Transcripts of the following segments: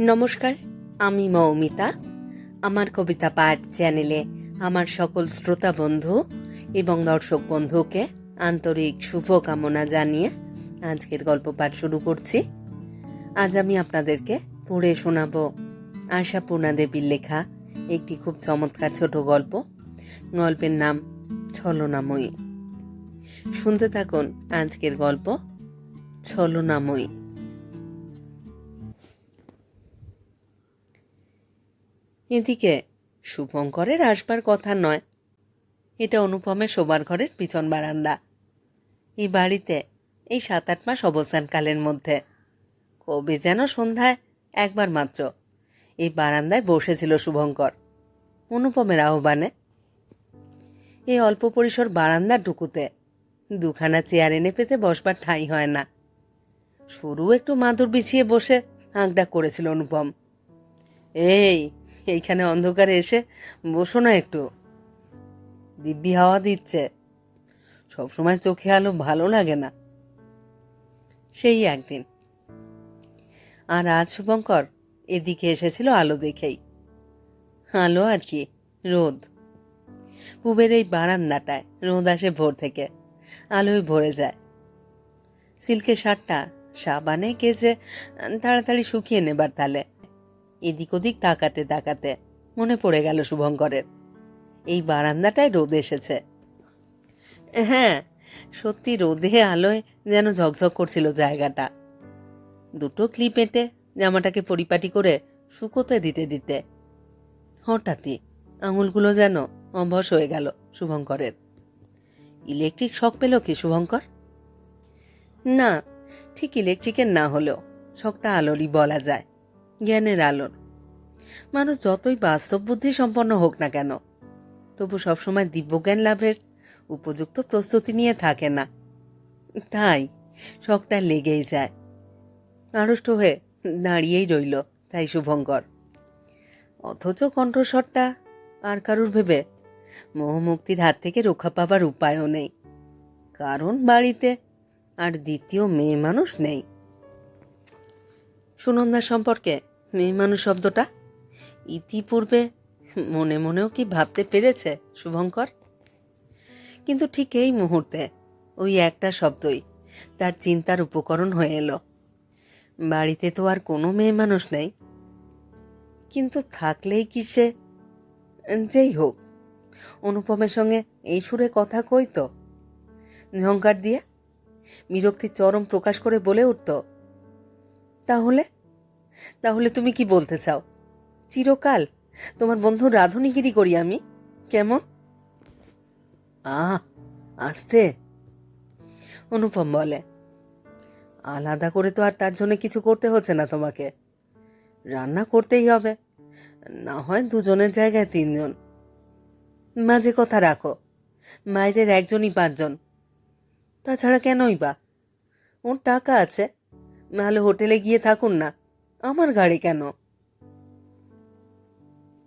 নমস্কার, আমি মৌমিতা। আমার কবিতা পাঠ চ্যানেলে আমার সকল শ্রোতা বন্ধু এবং দর্শক বন্ধুকে আন্তরিক শুভকামনা জানিয়ে আজকের গল্প পাঠ শুরু করছি। আজ আমি আপনাদেরকে পড়ে শোনাব আশাপূর্ণা দেবীর লেখা একটি খুব চমৎকার ছোট গল্প। গল্পের নাম ছলনাময়ী। শুনতে থাকুন আজকের গল্প ছলনাময়ী। এদিকে, শুভঙ্করের আসবার কথা নয়। এটা অনুপমের শোবার ঘরের পিছন বারান্দা। এই বাড়িতে এই সাত আট মাস অবস্থানকালের মধ্যে। কবে যেন সন্ধ্যায় একবার মাত্র এই বারান্দায় বসেছিল শুভঙ্কর। অনুপমের আহ্বানে। এই অল্প পরিসর বারান্দার টুকুতে দুখানা চেয়ার এনে পেতে বসবার ঠাঁই হয় না। সরু একটু মাদুর বিছিয়ে বসে আঁকডা করেছিল অনুপম। এই এইখানে অন্ধকারে এসে বসো না একটু। দিব্যি হাওয়া দিচ্ছে। সবসময় চোখে আলো ভালো লাগে না। সেই একদিন। আর আজ শুভঙ্কর এদিকে এসেছিল আলো দেখেই। আলো আর কি, রোদ। পুবের এই বারান্দাটায়, রোদ আসে ভোর থেকে। আলোয় ভরে যায়। সিল্কের শার্টটা সাবানে কেসে তাড়াতাড়ি শুকিয়ে নেবার তালে। এদিক ওদিক তাকাতে তাকাতে মনে পড়ে গেল শুভঙ্করের। এই বারান্দাটায় রোদ এসেছে। হ্যাঁ সত্যি রোদে আলোয় যেন ঝকঝক করছিল জায়গাটা। দুটো ক্লিপ এঁটে জামাটাকে পরিপাটি করে শুকোতে দিতে দিতে হঠাৎই আঙুলগুলো যেন অবশ হয়ে গেল শুভঙ্করের। ইলেকট্রিক শক পেল কি শুভঙ্কর? না, ঠিক ইলেকট্রিকের না হলেও শকটা আলোরই বলা যায়। জ্ঞানের আলোর। মানুষ যতই বাস্তব বুদ্ধি সম্পন্ন হোক না কেন, তবু সবসময় দিব্যজ্ঞান লাভের উপযুক্ত প্রস্তুতি নিয়ে থাকে না। তাই শখটা লেগেই যায়। আড়ষ্ট হয়ে দাঁড়িয়েই রইল, তাই শুভঙ্কর। অথচ কণ্ঠস্বরটা আর কারুর ভেবে মোহমুক্তির হাত থেকে রক্ষা পাবার উপায়ও নেই। কারণ বাড়িতে আর দ্বিতীয় মেয়ে মানুষ নেই। সুনন্দা সম্পর্কে মেয়ে মানুষ শব্দটা ইতিপূর্বে মনে মনেও কি ভাবতে পেরেছে শুভঙ্কর? কিন্তু ঠিক এই মুহূর্তে ওই একটা শব্দই তার চিন্তার উপকরণ হয়ে এলো। বাড়িতে তো আর কোনো মেয়ে মানুষ নেই। কিন্তু থাকলেই কি সে? যেই হোক, অনুপমের সঙ্গে এই সুরে কথা কই তো? ঝঙ্কার দিয়ে বিরক্তির চরম প্রকাশ করে বলে উঠত, তাহলে তাহলে তুমি কি বলতে চাও? চিরকাল? তোমার বন্ধু রাধুনিগিরি করি আমি। কেমন? আহ, আসতে। অনুপম বলে, আলাদা করে তো আর তার জন্য কিছু করতে হচ্ছে না তোমাকে। রান্না করতেই হবে। না হয় দুজনের জায়গায় তিনজন। মাঝে কথা রাখো। মায়ের একজনই পাঁচজন। তাছাড়া কেনই বা? ওর টাকা আছে। নাহলে হোটেলে গিয়ে থাকুন না। আমার গাড়ি কেন?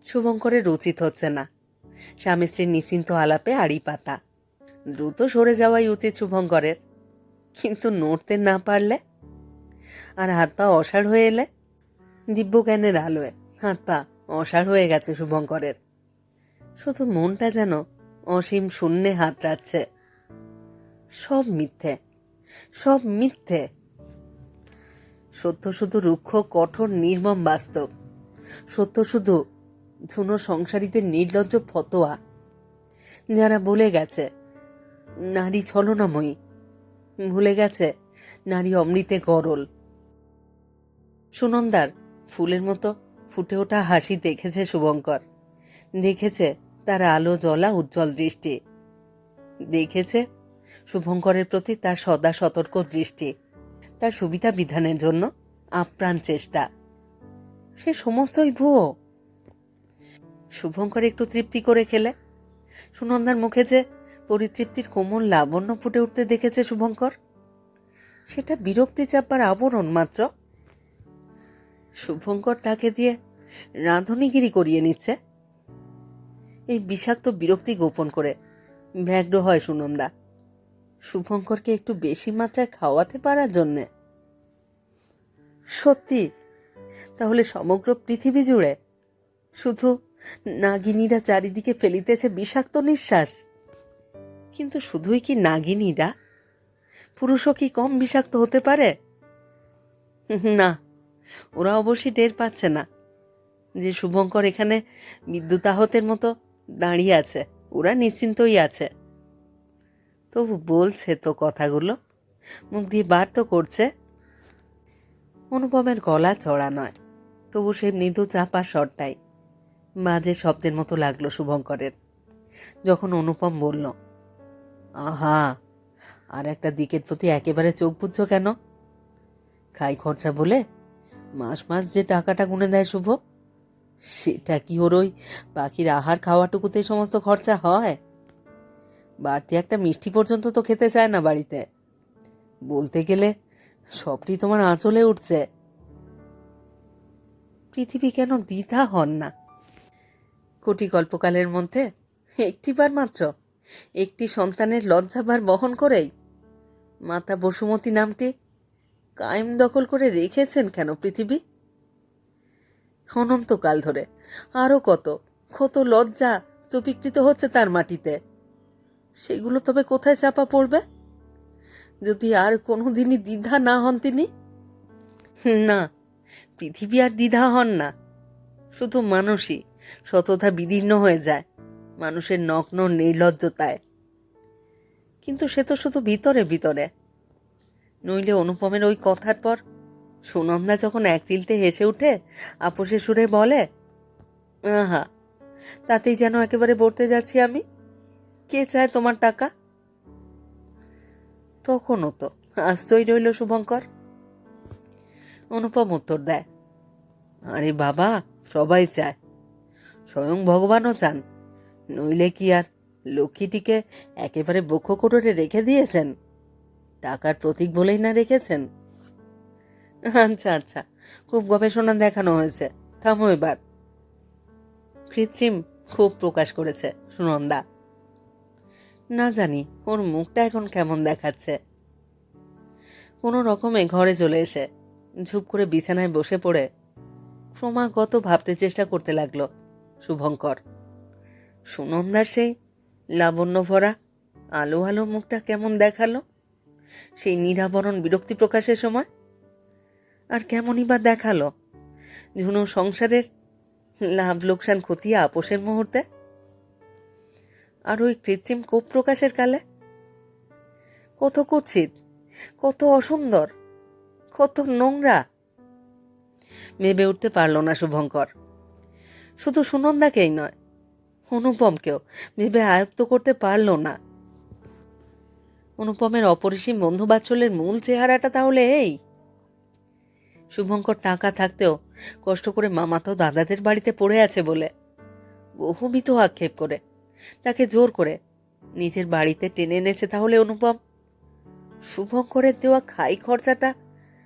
শুভঙ্করের উচিত হচ্ছে না। স্বামী স্ত্রীর নিশ্চিন্ত আলাপে আড়ি পাতা। দ্রুত সরে যাওয়াই উচিত শুভঙ্করের। কিন্তু নড়তে না পারলে? আর হাত পা অসাড় হয়ে এলে? দিব্য দিব্যজ্ঞানের আলোয় হাত পা অসাড় হয়ে গেছে শুভঙ্করের। শুধু মনটা যেন অসীম শূন্যে হাত রাখছে সব মিথ্যে। সব মিথ্যে। সত্য শুধু রুক্ষ, কঠোর, নির্মম, বাস্তব। সত্য শুধু ঝুনো সংসারীদের নির্লজ্জ ফতোয়া। যারা বলে গেছে, নারী ছলনাময়ী। ভুলে গেছে, নারী অমৃতে গরল। সুনন্দার ফুলের মতো ফুটে ওঠা হাসি দেখেছে শুভঙ্কর। দেখেছে তার আলো জ্বলা উজ্জ্বল দৃষ্টি। দেখেছে শুভঙ্করের প্রতি তার সদা সতর্ক দৃষ্টি। তার সুবিধা বিধানের জন্য আপ্রাণ চেষ্টা। সে সমস্তই ভুয়ো। শুভঙ্কর একটু তৃপ্তি করে খেলে। সুনন্দার মুখে যে পরিতৃপ্তির কোমল লাবণ্য ফুটে উঠতে দেখেছে শুভঙ্কর, সেটা বিরক্তি চাপবার আবরণ মাত্র। শুভঙ্কর তাকে দিয়ে রাঁধুনিগিরি করিয়ে নিচ্ছে। এই বিষাক্ত বিরক্তি গোপন করে ব্যগ্র হয় সুনন্দা। শুভঙ্করকে একটু বেশি মাত্রায় খাওয়াতে পারার জন্যে। সত্যি? তাহলে সমগ্র পৃথিবী জুড়ে শুধু নাগিনীরা চারিদিকে ফেলিতেছে বিষাক্ত নিঃশ্বাস। কিন্তু শুধুই কি নাগিনীরা? পুরুষও কি কম বিষাক্ত হতে পারে? না, ওরা অবশ্যই টের পাচ্ছে না যে শুভঙ্কর এখানে বিদ্যুতাহতের মতো দাঁড়িয়ে আছে। ওরা নিশ্চিন্তই আছে। তবু বলছে তো কথাগুলো। মুখ দিয়ে বার তো করছে। অনুপমের গলা চড়া নয়, তবু সে মৃদু চাপা স্বরটাই। মাঝে শব্দের মতো লাগল শুভঙ্করের। যখন অনুপম বলল, আহা, আর একটা দিকের প্রতি একেবারে চোখ বুঝছ কেন? খাই খরচা বলে, মাস মাস যে টাকাটা গুনে দেয় শুভ, সেটা কি ওর ওই পাখির আহার খাওয়াটুকুতে সমস্ত খরচা হয়? বাড়তি একটা মিষ্টি পর্যন্ত তো খেতে চায় না বাড়িতে। বলতে গেলে, সবটি তোমার আঁচলে উঠছে। পৃথিবী কেন দ্বিধা হন না? কোটি কল্পকালের মধ্যে একটিবার মাত্র, একটি সন্তানের লজ্জাভার বহন করেই। মাতা বসুমতী নামটি কায়েম দখল করে রেখেছেন কেন পৃথিবী? অনন্তকাল ধরে আরও কত কত লজ্জা স্তূপীকৃত হচ্ছে তার মাটিতে। সেগুলো তবে কোথায় চাপা পড়বে? যদি আর কোনো দিনই দ্বিধা না হন তিনি? না, পৃথিবী আর দ্বিধা হন না। শুধু মানুষই শতধা বিদীর্ণ হয়ে যায়, মানুষের নগ্ন নির্লজ্জতায়। কিন্তু সে তো শুধু ভিতরে ভিতরে। নইলে অনুপমের ওই কথার পর সুনন্দা যখন এক চিলতে হেসে উঠে আপোষে সুরে বলে, আহা, তাতেই যেন একেবারে বলতে যাচ্ছি আমি? কে চায় তোমার টাকা? তখনও তো। আশ্চর্য রইল শুভঙ্কর। অনুপম উত্তর দেয়, আরে বাবা, সবাই চায়। স্বয়ং ভগবানও চান। নইলে কি আর লক্ষ্মীটিকে একেবারে বক্ষ কোটরে রেখে দিয়েছেন? টাকার প্রতীক বলেই না রেখেছেন? আচ্ছা আচ্ছা খুব গবেষণা দেখানো হয়েছে। থামো এবার। কৃত্রিম খুব প্রকাশ করেছে সুনন্দা। না জানি, ওর মুখটা এখন কেমন দেখাচ্ছে। কোনো রকমে ঘরে চলে এসে ঝুপ করে বিছানায় বসে পড়ে ক্রমাগত ভাবতে চেষ্টা করতে লাগল শুভঙ্কর। সুনন্দার সেই লাবণ্য ভরা, আলো আলো মুখটা কেমন দেখাল? সেই নিরাবরণ বিরক্তি প্রকাশের সময়? আর কেমনই বা দেখাল? ঝুনো সংসারের লাভ লোকসান খতিয়ে আপোষের মুহূর্তে? আর ওই কৃত্রিম কোপ প্রকাশের কালে? কত কুৎসিত, কত অসুন্দর, কত নোংরা। ভেবে উঠতে পারল না শুভঙ্কর। শুধু সুনন্দাকেই নয়, অনুপমকেও। ভেবে আয়ত্ত করতে পারল না। অনুপমের অপরিসীম বন্ধু বাৎসল্যের মূল চেহারাটা তাহলে এই। শুভঙ্কর টাকা থাকতেও কষ্ট করে মামাতো দাদাদের বাড়িতে পড়ে আছে বলে বহুবিধ আক্ষেপ করে। তাকে জোর করে। নিজের বাড়িতে টেনে এনেছে তাহলে অনুপম। শুভঙ্করের দেওয়া খাই খরচাটা,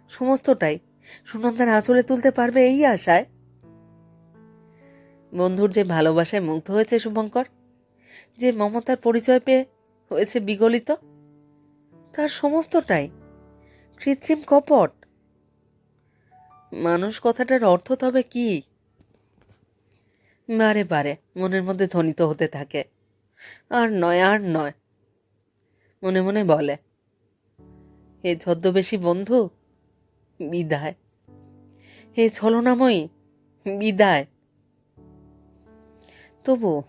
সমস্তটাই সুনন্দার আঁচলে তুলতে পারবে এই আশায়। বন্ধুর যে ভালোবাসায় মুগ্ধ হয়েছে শুভঙ্কর, যে মমতার পরিচয় পেয়ে হয়েছে বিগলিত, তার সমস্তটাই কৃত্রিম কপট। মানুষ কথাটার অর্থ তবে কি? বারে বারে, মনের মধ্যে ধ্বনিত হতে থাকে। আর নয় আর নয়। মনে মনে বলে, হে ছদ্মবেশী বন্ধু, বিদায়। হে ছলনাময়ী, বিদায়। তবু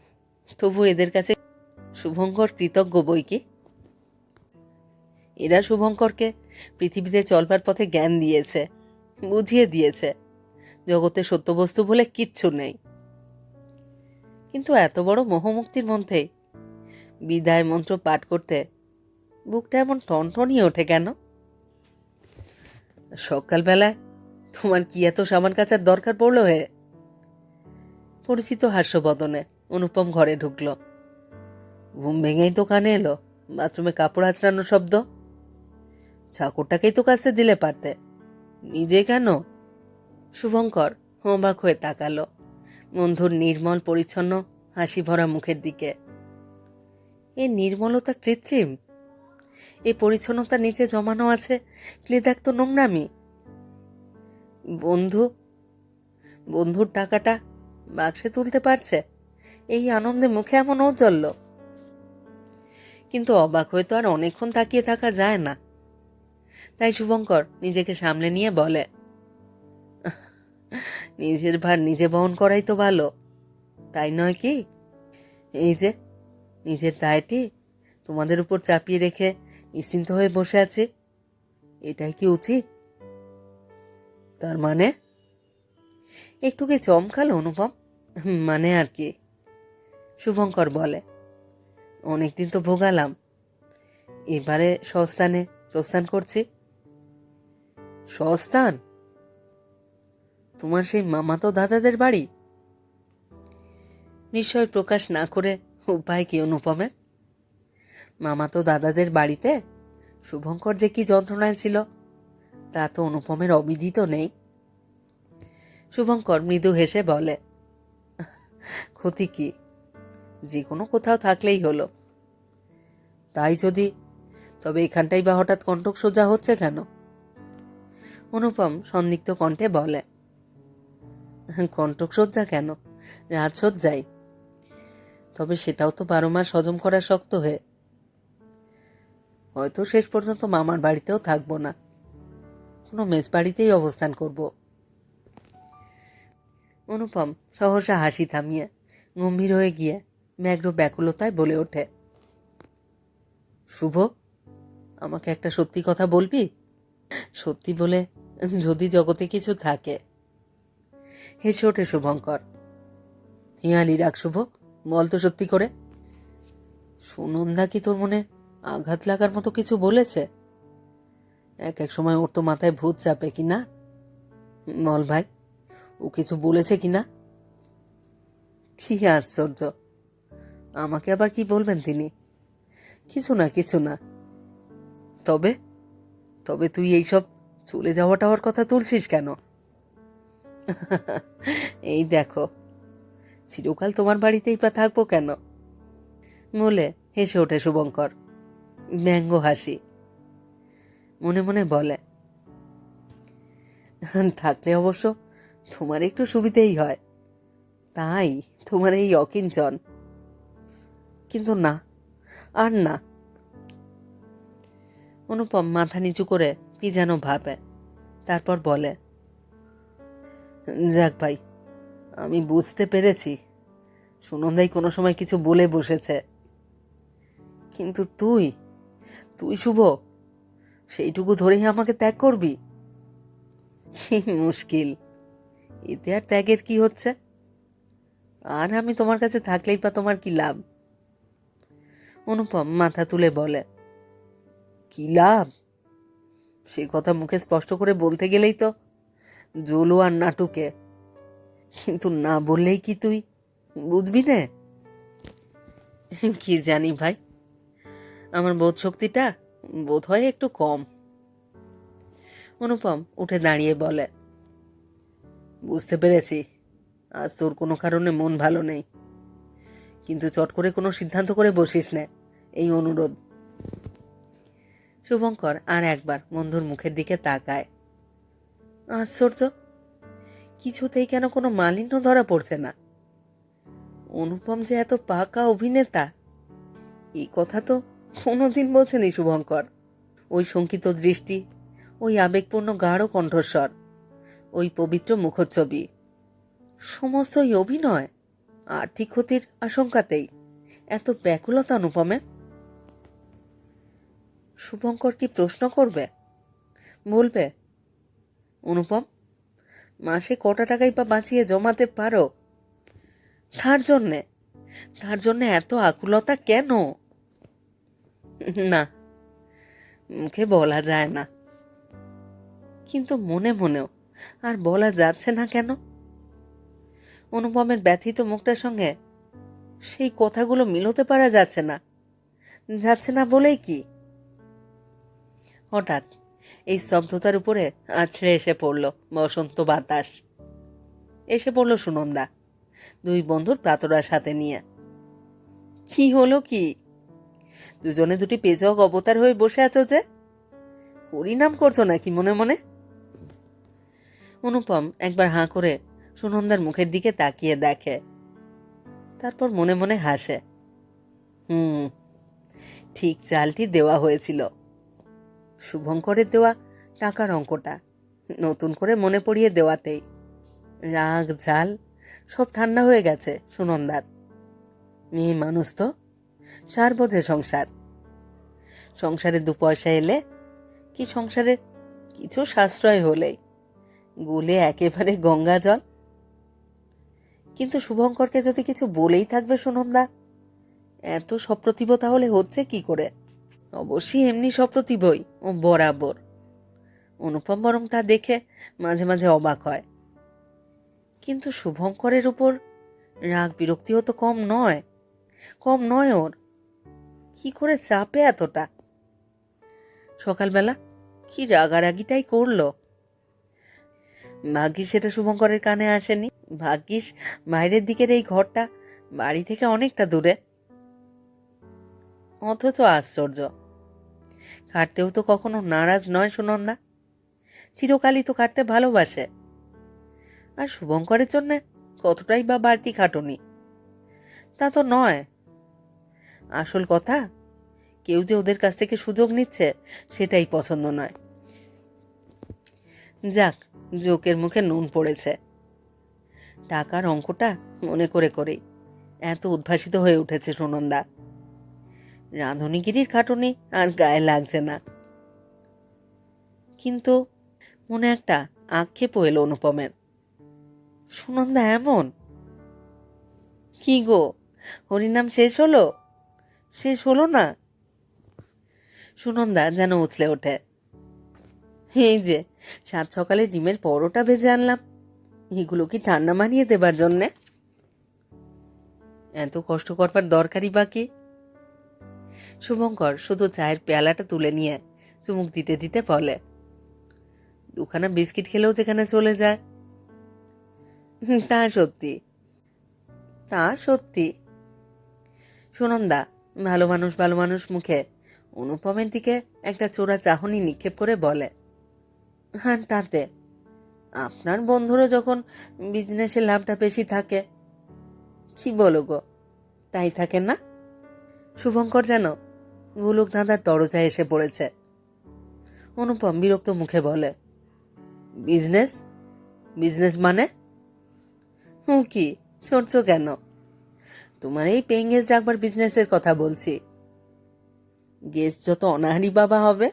তবু এদের কাছে শুভঙ্কর কৃতজ্ঞ বই কি? এরা শুভঙ্করকে পৃথিবীতে চলবার পথে জ্ঞান দিয়েছে, বুঝিয়ে দিয়েছে। জগতে সত্যবস্তু বলে কিচ্ছু নেই। কিন্তু এত বড় মোহমুক্তির মধ্যেই বিদায় মন্ত্র পাঠ করতে বুকটা এমন টনটনিয়ে ওঠে কেন? সকালবেলায় তোমার কি এত সামান কাচার দরকার পড়ল হে? পরিচিত হাস্যবদনে অনুপম ঘরে ঢুকলো। ঘুম ভেঙেই তো কানে এলো, বাথরুমে কাপড় আঁচড়ানোর শব্দ। চাকরটাকেই তো কাছে দিলে পারতে, নিজে কেন? শুভঙ্কর অবাক হয়ে তাকালো। বন্ধুর নির্মল পরিচ্ছন্ন হাসি ভরা মুখের দিকে। এ নির্মলতা কৃত্রিম। এ পরিচ্ছন্নতা নিচে জমানো আছে ক্লেদাক্ত নোংরামি। বন্ধু, বন্ধুর টাকাটা বাক্সে তুলতে পারছে। এই আনন্দে মুখে এমন ঔজ্জ্বল্য। কিন্তু অবাক হয়ে তো আর অনেকক্ষণ তাকিয়ে থাকা যায় না। তাই শুভঙ্কর নিজেকে সামলে নিয়ে বলে নিজের ভার নিজে বহন করাই তো ভালো। তাই নয় কি? এই যে, নিজের দায়টি তোমাদের উপর চাপিয়ে রেখে নিশ্চিন্ত হয়ে বসে আছে। এটাই কি উচিত? তার মানে? একটু কি চমকালো অনুপম? মানে আর কি। শুভঙ্কর বলে, অনেকদিন তো ভোগালাম। এবারে সস্থানে প্রস্থান করছি। সস্থান তোমার সেই মামাতো দাদাদের বাড়ি? নিশ্চয় প্রকাশ না করে উপায় কি অনুপমের? মামাতো দাদাদের বাড়িতে শুভঙ্কর যে কি যন্ত্রণায় ছিল, তা তো অনুপমের অবিদিত নেই। শুভঙ্কর মৃদু হেসে বলে, ক্ষতি কি? যে কোনো কোথাও থাকলেই হলো। তাই যদি, তবে এখানটাই বা হঠাৎ কণ্ঠক সোজা হচ্ছে কেন? অনুপম সন্দিগ্ধ কণ্ঠে বলে কণ্ঠক সজ্জা কেন? রাজসজ্জাই তবে সেটাও তো বারো মাস হজম করা শক্ত হয়ে। হয়তো শেষ পর্যন্ত মামার বাড়িতেও থাকব না। কোনো মেস বাড়িতেই অবস্থান করব। অনুপম সহসা হাসি থামিয়ে, গম্ভীর হয়ে গিয়ে ব্যগ্র ব্যাকুলতায় বলে ওঠে, শুভ, আমাকে একটা সত্যি কথা বলবি? সত্যি বলে যদি জগতে কিছু থাকে হেসে ওঠে শুভঙ্কর। হিয়ালি রাখ শুভ বল তো সত্যি করে। সুনন্দা কি তোর মনে আঘাত লাগার মতো কিছু বলেছে? এক এক সময় ওর তো মাথায় ভূত চাপে কি না? বল ভাই, ও কিছু বলেছে কি না? কি আশ্চর্য। আমাকে আবার কি বলবেন তিনি? কিছু না কিছু না। তবে তবে তুই এইসব চলে যাওয়া টাওয়ার কথা তুলছিস কেন? এই দেখো, চিরকাল তোমার বাড়িতেই বা থাকব কেন? বলে হেসে ওঠে শুভঙ্কর ব্যঙ্গ হাসি। মনে মনে বলে, থাকলে অবশ্য তোমার একটু সুবিধেই হয়, তাই তোমার এই অকিঞ্চন। কিন্তু না, আর না। অনুপম মাথা নিচু করে কি যেন ভাবে, তারপর বলে যাক ভাই, আমি বুঝতে পেরেছি। সুনন্দাই কোনো সময় কিছু বলে বসেছে। কিন্তু তুই তুই শুভ, সেইটুকু ধরেই আমাকে ত্যাগ করবি? মুশকিল। এতে আর ত্যাগের কি হচ্ছে? আর আমি তোমার কাছে থাকলেই বা তোমার কি লাভ? অনুপম মাথা তুলে বলে, কি লাভ? সে কথা মুখে স্পষ্ট করে বলতে গেলেই তো জোলো আর নাটুকে। কিন্তু না বললেই কি তুই? বুঝবি না। কি জানি ভাই। আমার বোধ শক্তিটা বোধ হয় একটু কম। অনুপম উঠে দাঁড়িয়ে বলে, বুঝতে পেরেছি। আজ তোর কোনো কারণে মন ভালো নেই। কিন্তু চট করে কোনো সিদ্ধান্ত করে বসিস না, এই অনুরোধ। শুভঙ্কর আর একবার বন্ধুর মুখের দিকে তাকায়। আশ্চর্য। কিছুতেই কেন কোনো মালিন্য ধরা পড়ছে না। অনুপম যে এত পাকা অভিনেতা এই কথা তো কোনোদিন বলছেনি শুভঙ্কর। ওই শঙ্কিত দৃষ্টি, ওই আবেগপূর্ণ গাঢ় কণ্ঠস্বর, ওই পবিত্র মুখচ্ছবি, সমস্তই অভিনয়, আর্থিক ক্ষতির আশঙ্কাতেই, এত ব্যাকুলতা অনুপমের? শুভঙ্কর কি প্রশ্ন করবে? বলবে অনুপম, মাসে কটা টাকাই বা বাঁচিয়ে জমাতে পারো? তার জন্যে, তার জন্য এত আকুলতা কেন? না, মুখে বলা যায় না। কিন্তু মনে মনেও আর বলা যাচ্ছে না কেন? অনুপমের ব্যথিত মুখটার সঙ্গে সেই কথাগুলো মিলতে পারা যাচ্ছে না। যাচ্ছে না বলেই কি? হঠাৎ এই স্তব্ধতার উপরে আছড়ে এসে পড়ল বসন্ত বাতাস। এসে পড়ল সুনন্দা, দুই বন্ধুর প্রাতরার সাথে নিয়ে। কি হলো কি? দুজনে দুটি পেজক অবতার হয়ে বসে আছো যে? পরিণাম করছ নাকি মনে মনে? অনুপম একবার হাঁ করে সুনন্দার মুখের দিকে তাকিয়ে দেখে। তারপর মনে মনে হাসে। হুম, ঠিক চালটি দেওয়া হয়েছিল। শুভঙ্করের দেওয়া টাকার অঙ্কটা নতুন করে মনে পড়িয়ে দেওয়াতেই। রাগ, ঝাল, সব ঠান্ডা হয়ে গেছে সুনন্দার। মেয়ে মানুষ তো, সার বোঝে সংসার। সংসারে দু পয়সা এলে কি সংসারে কিছু সাশ্রয় হলেই? গুলে একেবারে গঙ্গা জল। কিন্তু শুভঙ্করকে যদি কিছু বলেই থাকবে সুনন্দা, এত সপ্রতিভ তাহলে হচ্ছে কি করে? অবশ্যই এমনি সপ্রতিভই ও বরাবর। অনুপম বরং তা দেখে মাঝে মাঝে অবাক হয়। কিন্তু শুভঙ্করের উপর রাগ বিরক্তিও তো কম নয় কম নয় ওর। কি করে চাপে এতটা? সকালবেলা কি রাগারাগিটাই করল? ভাগ্যিস সেটা শুভঙ্করের কানে আসেনি। ভাগ্যিস বাইরের দিকের এই ঘরটা বাড়ি থেকে অনেকটা দূরে। অথচ আশ্চর্য। কাটতেও তো কখনো নারাজ নয় সুনন্দা। চিরকালই তো কাটতে ভালোবাসে। আর শুভঙ্করের জন্য কতটাই বা বাড়তি খাটনি। তা তো নয়। আসল কথা, কেউ যে ওদের কাছ থেকে সুযোগ নিচ্ছে, সেটাই পছন্দ নয়। যাক, জোকের মুখে নুন পড়েছে। টাকার অঙ্কটা মনে করে করেই এত উদ্ভাসিত হয়ে উঠেছে সুনন্দা। রাঁধুনিগিরির খাটুনি আর গায়ে লাগছে না। কিন্তু মনে একটা আক্ষেপ এলো অনুপমের। সুনন্দা, এমন? কি গো? হরিনাম শেষ হলো? শেষ হলো না? সুনন্দা যেন উছলে ওঠে। এই যে, সাত সকালে ডিমের পরোটা ভেজে আনলাম। এগুলো কি ঠান্ডা মানিয়ে দেবার জন্যে? এত কষ্ট করবার দরকারই বা কি? শুভঙ্কর শুধু চায়ের পেয়ালাটা তুলে নিয়ে চুমুক দিতে দিতে বলে, দুখানা বিস্কিট খেলেও যেখানে চলে যায়? তা সত্যি তা সত্যি। সুনন্দা, ভালো মানুষ ভালো মানুষ মুখে অনুপমের দিকে একটা চোরা চাহনি নিক্ষেপ করে বলে হ্যাঁ তাতে আপনার বন্ধুরও যখন বিজনেসে লাভটা বেশি থাকে, কি বলো গো, তাই থাকে না? শুভঙ্কর যেন গোলক ধাঁধার দরজায় এসে পড়েছে। অনুপম বিরক্ত মুখে বলে, বিজনেস? বিজনেস মানে? হুঁ কি? চড়ছো কেন? তোমার এই পেইং গেস্ট ডাকবার বিজনেসের কথা বলছি। গেস্ট যত অনাহারি বাবা হবে,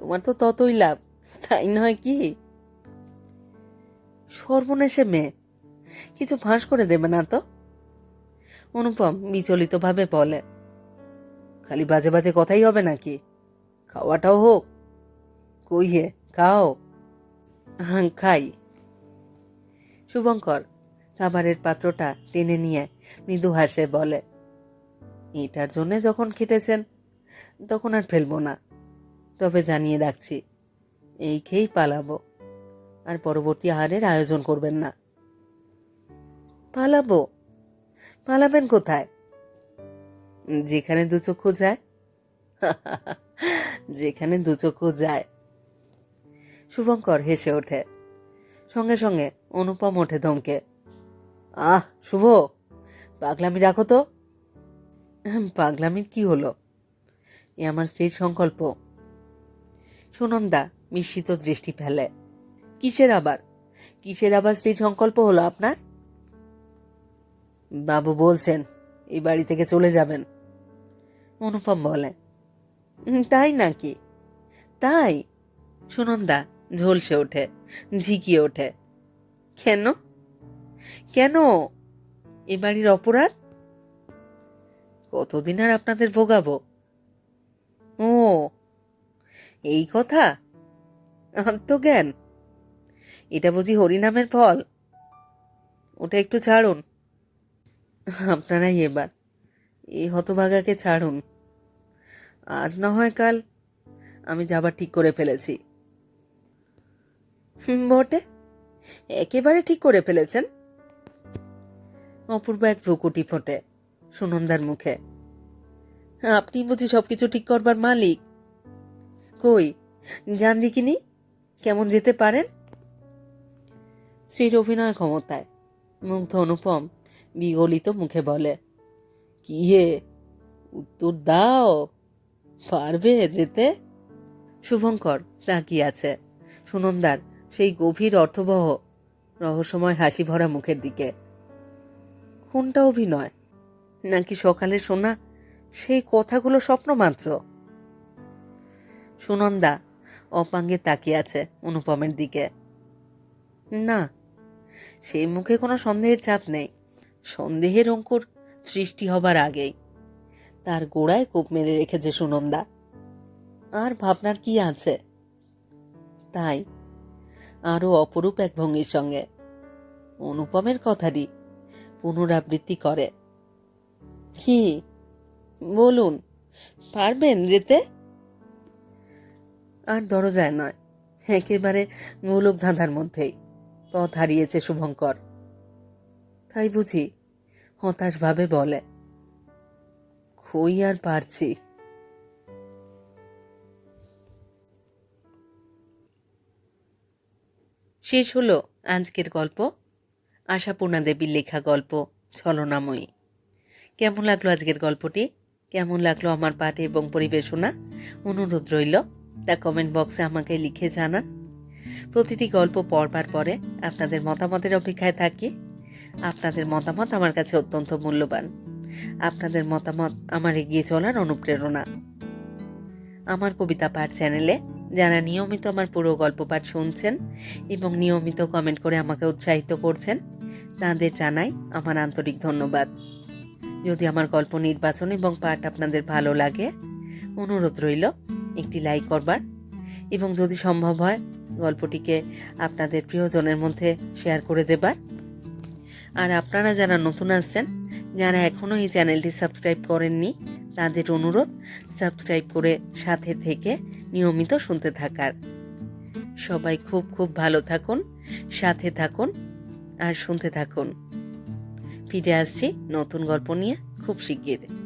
তোমার তো ততই লাভ, তাই নয় কি? সর্বনেশে মেয়ে, কিছু ফাঁস করে দেবে না তো? অনুপম বিচলিতভাবে বলে খালি বাজে বাজে কথাই হবে নাকি? খাওয়াটাও হোক। কই হে, খাও। হ্যাঁ খাই। শুভঙ্কর খাবারের পাত্রটা টেনে নিয়ে মৃদু হাসে বলে, এটার জন্যে যখন খেটেছেন, তখন আর ফেলব না। তবে জানিয়ে রাখছি, এই খেয়েই পালাবো। আর পরবর্তী আহারের আয়োজন করবেন না। পালাবো? পালাবেন কোথায়? যেখানে দু চক্ষু যায়, যেখানে দু চক্ষু যায়। শুভঙ্কর হেসে ওঠে। সঙ্গে সঙ্গে অনুপম ওঠে ধমকে। আহ, শুভ, পাগলামি রাখো তো। পাগলামির কি হলো? এ আমার স্থির সংকল্প। সুনন্দা মিশ্রিত দৃষ্টি ফেলে। কিসের আবার? কিসের আবার স্থির সংকল্প হলো আপনার? বাবু বলছেন এই বাড়ি থেকে চলে যাবেন। অনুপম বলে। "উম, তাই নাকি? তাই? সুনন্দা ঝলসে ওঠে ঝিকিয়ে ওঠে। কেন? কেন? এ বাড়ির অপরাধ? কতদিন আর আপনাদের ভোগাবো? ও এই কথা? আত্মজ্ঞান? এটা বুঝি হরিনামের ফল? ওটা একটু ছাড়ুন। আপনারাই এবার এই হতভাগাকে ছাড়ুন। আজ না হয় কাল। আমি যাবার ঠিক করে ফেলেছি। বটে। একেবারে ঠিক করে ফেলেছেন। অপূর্ব এক ভ্রুকুটি ফোটে সুনন্দার মুখে। আপনি বুঝি সবকিছু ঠিক করবার মালিক। কই যান দেখিনি কেমন যেতে পারেন? স্ত্রীর অভিনয় ক্ষমতায় মুগ্ধ অনুপম বিগলিত মুখে বলে, কি হে? উত্তর দাও। পারবে যেতে? শুভঙ্কর তাকিয়ে আছে। সুনন্দার, সেই গভীর অর্থবহ, রহস্যময় হাসি ভরা মুখের দিকে। কোনটা অভিনয়? নাকি সকালে শোনা সেই কথাগুলো স্বপ্ন মাত্র? সুনন্দা অপাঙ্গে তাকিয়ে আছে অনুপমের দিকে। না, সেই মুখে কোনো সন্দেহের চাপ নেই। সন্দেহের অঙ্কুর সৃষ্টি হবার আগেই। তার গোড়ায় কোপ মেরে রেখেছে সুনন্দা। আর ভাবনার কি আছে? তাই আরও অপরূপ এক ভঙ্গির সঙ্গে। অনুপমের কথাটি পুনরাবৃত্তি করে। কি? বলুন, পারবেন যেতে? আর দরজায় নয়, একেবারে গোলক ধাঁধার মধ্যেই পথ হারিয়েছে শুভঙ্কর। তাই বুঝি হতাশভাবে বলে খই আর পারছি। শেষ হলো আজকের গল্প। আশাপূর্ণা দেবীর লেখা গল্প, ছলনাময়ী। কেমন লাগল আজকের গল্পটি? কেমন লাগল আমার পাঠ এবং পরিবেশনা? অনুরোধ রইল, তা কমেন্ট বক্সে আমাকে লিখে জানান। প্রতিটি গল্প পড়বার পরে আপনাদের মতামতের অপেক্ষায় থাকি। আপনাদের মতামত আমার কাছে অত্যন্ত মূল্যবান। আপনাদের মতামত আমার এগিয়ে চলার অনুপ্রেরণা। আমার কবিতা পাঠ চ্যানেলে যারা নিয়মিত আমার পুরো গল্প পাঠ শুনছেন এবং নিয়মিত কমেন্ট করে আমাকে উৎসাহিত করছেন, তাদের জানাই আমার আন্তরিক ধন্যবাদ। যদি আমার গল্প নির্বাচন এবং পাঠ আপনাদের ভালো লাগে, অনুরোধ রইল একটি লাইক করবার। এবং যদি সম্ভব হয়, গল্পটিকে আপনাদের প্রিয়জনের মধ্যে শেয়ার করে দেবার। আর আপনারা যারা নতুন আসছেন যারা এখনও এই চ্যানেলটি সাবস্ক্রাইব করেননি, তাদের অনুরোধ, সাবস্ক্রাইব করে সাথে থেকে নিয়মিত শুনতে থাকার। সবাই খুব খুব ভালো থাকুন, সাথে থাকুন, আর শুনতে থাকুন। ফিরে আসছি নতুন গল্প নিয়ে খুব শিগগির